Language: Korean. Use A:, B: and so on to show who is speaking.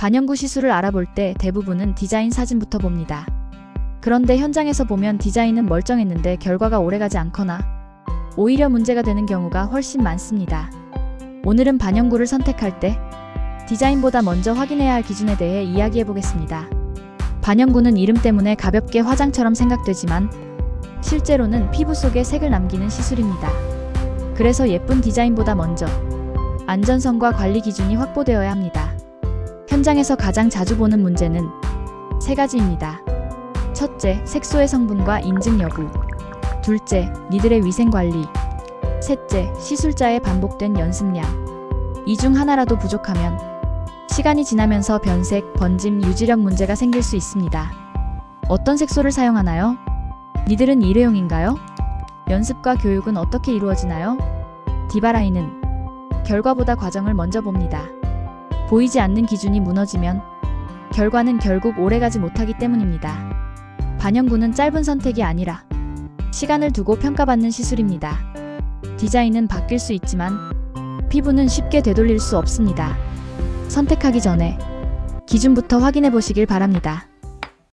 A: 반영구 시술을 알아볼 때 대부분은 디자인 사진부터 봅니다. 그런데 현장에서 보면 디자인은 멀쩡했는데 결과가 오래가지 않거나 오히려 문제가 되는 경우가 훨씬 많습니다. 오늘은 반영구를 선택할 때 디자인보다 먼저 확인해야 할 기준에 대해 이야기해 보겠습니다. 반영구는 이름 때문에 가볍게 화장처럼 생각되지만 실제로는 피부 속에 색을 남기는 시술입니다. 그래서 예쁜 디자인보다 먼저 안전성과 관리 기준이 확보되어야 합니다. 현장에서 가장 자주 보는 문제는 세 가지입니다. 첫째, 색소의 성분과 인증 여부. 둘째, 니들의 위생 관리. 셋째, 시술자의 반복된 연습량. 이 중 하나라도 부족하면 시간이 지나면서 변색, 번짐, 유지력 문제가 생길 수 있습니다. 어떤 색소를 사용하나요? 니들은 일회용인가요? 연습과 교육은 어떻게 이루어지나요? 디바라인은 결과보다 과정을 먼저 봅니다. 보이지 않는 기준이 무너지면 결과는 결국 오래가지 못하기 때문입니다. 반영구는 짧은 선택이 아니라 시간을 두고 평가받는 시술입니다. 디자인은 바뀔 수 있지만 피부는 쉽게 되돌릴 수 없습니다. 선택하기 전에 기준부터 확인해 보시길 바랍니다.